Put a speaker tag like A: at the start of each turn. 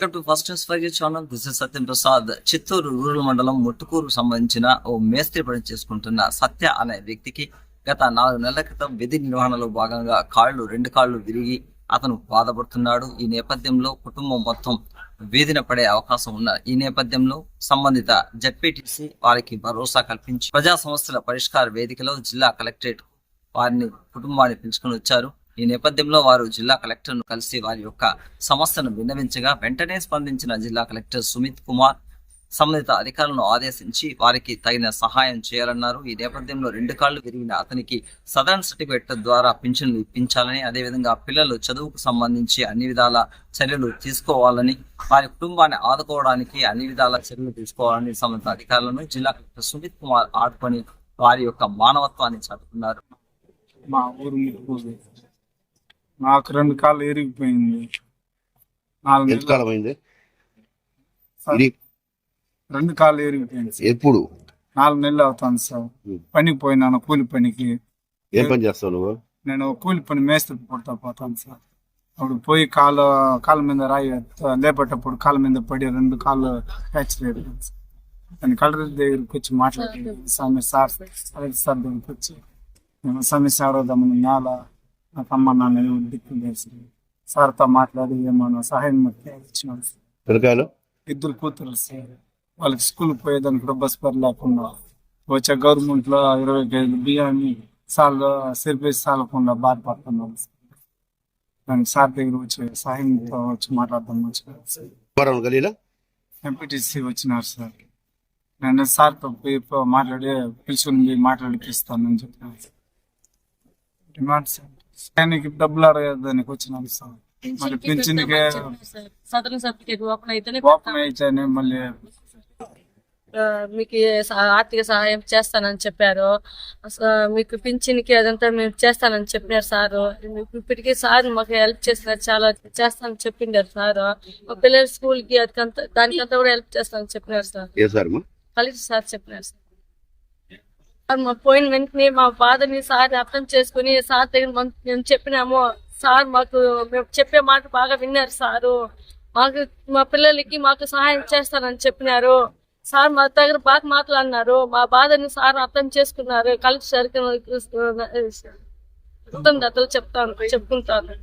A: Welcome to first news five channel this is Satyam Prasad Chittoor rural మండలం ముట్టుకూరు సంబంధించిన ఓ మేస్త్రి పని చేసుకుంటున్న సత్య అనే వ్యక్తికి గత నాలుగు నెలల క్రితం విధి నిర్వహణలో భాగంగా కాళ్ళు రెండు కాళ్ళు విరిగి అతను బాధపడుతున్నాడు. ఈ నేపథ్యంలో కుటుంబం మొత్తం వేదిన పడే అవకాశం ఉన్న ఈ నేపథ్యంలో సంబంధిత జడ్పీటీసీ వారికి భరోసా కల్పించి ప్రజా సమస్యల పరిష్కార వేదికలో జిల్లా కలెక్టరేట్ వారిని కుటుంబాన్ని పిలుచుకొని వచ్చారు. ఈ నేపథ్యంలో వారు జిల్లా కలెక్టర్ను కలిసి వారి యొక్క సమస్యను విన్నవించగా వెంటనే స్పందించిన జిల్లా కలెక్టర్ సుమిత్ కుమార్ సంబంధిత అధికారులను ఆదేశించి వారికి తగిన సహాయం చేయాలన్నారు. ఈ నేపథ్యంలో రెండు కాళ్ళు విరిగిన అతనికి సదరన్ సర్టిఫికేట్ ద్వారా పింఛన్లు ఇప్పించాలని అదేవిధంగా పిల్లలు చదువుకు సంబంధించి అన్ని విధాల చర్యలు తీసుకోవాలని వారి కుటుంబాన్ని ఆదుకోవడానికి అన్ని విధాల చర్యలు తీసుకోవాలని సంబంధిత అధికారులను జిల్లా కలెక్టర్ సుమిత్ కుమార్ ఆడుకొని వారి యొక్క మానవత్వాన్ని చాటుకున్నారు.
B: మా ఊరు నాకు రెండు కాళ్ళు ఎరిగిపోయింది నాలుగు
C: ఎంత
B: నెలలు.
C: కాలం అయింది?
B: సార్,
C: ఇది
B: రెండు కాళ్ళు ఎరిగిపోయింది సార్.
C: ఎప్పుడు?
B: నాలుగు నెలలు అవుతుంది సార్.
C: ఉం.
B: పనికి పోయినాను కూలి పనికి.
C: ఏం పని చేస్తావు నువ్వు?
B: నేను కూలి పని మేస్త్రి పుడతా పోతాను సార్. అప్పుడు పోయి కాలు కాళ్ళ మీద రాయి లేపేటప్పుడు కాళ్ళ మీద పడి రెండు కాళ్ళు ఫ్రాక్చర్ అయిపోయింది సార్. నేను కలెక్టర్ దగ్గరికి వచ్చి మాట్లాడి స్వామి సార్ కలెక్టర్ సార్ దగ్గరికి వచ్చి నేను సమస్య అడగదామని నేల నాకు అమ్మ నాన్న దిక్కు సార్. సార్తో మాట్లాడి ఏమన్నా సహాయం ఇచ్చినాడు.
C: పిల్లకాయలు
B: ఇద్దరు కూతురు సార్ వాళ్ళకి స్కూల్ పోయేదానికి కూడా బస్ పని లేకుండా వచ్చే గవర్నమెంట్లో ఇరవై కేజీలు బియ్యాన్ని సార్లు సరిపోయి సాలకుండా బాధపడుతున్నాం. దానికి సార్ దగ్గర వచ్చి సహాయంతో వచ్చి
C: కుమారం గలీలా
B: ఎంపీటీసీ వచ్చినారు సార్ నేను సార్తో పోయి మాట్లాడి పిలుచుకుని మాట్లాడిపిస్తానని చెప్పినాను సార్. డిమాండ్ సార్ ఆయనకి డబ్బులు అడగదానికి వచ్చినాను సార్ మరి పింఛన్కే
D: సదరన్ సర్టిఫికేట్ ఓపెన్ అయితేనే
B: ఓపెన్ అయితేనే మళ్ళీ
D: మీకు ఆర్థిక సహాయం చేస్తానని చెప్పారు. మీకు పింఛన్కి అదంతా మేము చేస్తానని చెప్పినారు సారు. మీకు ఇప్పటికీ సార్ మాకు హెల్ప్ చేసినారు చాలా చేస్తానని చెప్పిండారు సార్. మా పిల్లల స్కూల్కి అదంతా దానికంతా కూడా హెల్ప్ చేస్తానని చెప్పినారు సార్. కలెక్టర్ సార్ చెప్పినారు సార్. సార్ మా పోయిన వెంటనే మా బాధని సార్ అర్థం చేసుకుని సార్ దగ్గర మేము చెప్పినాము. సార్ మాకు మేము చెప్పే మాట బాగా విన్నారు సారు మాకు మా పిల్లలకి మాకు సహాయం చేస్తారని చెప్పినారు. సార్ మా దగ్గర బాగా మాట్లాడినారు. మా బాధని సార్ అర్థం చేసుకున్నారు. కలిసి సార్కి చెప్తాను చెప్పుకుంటాను.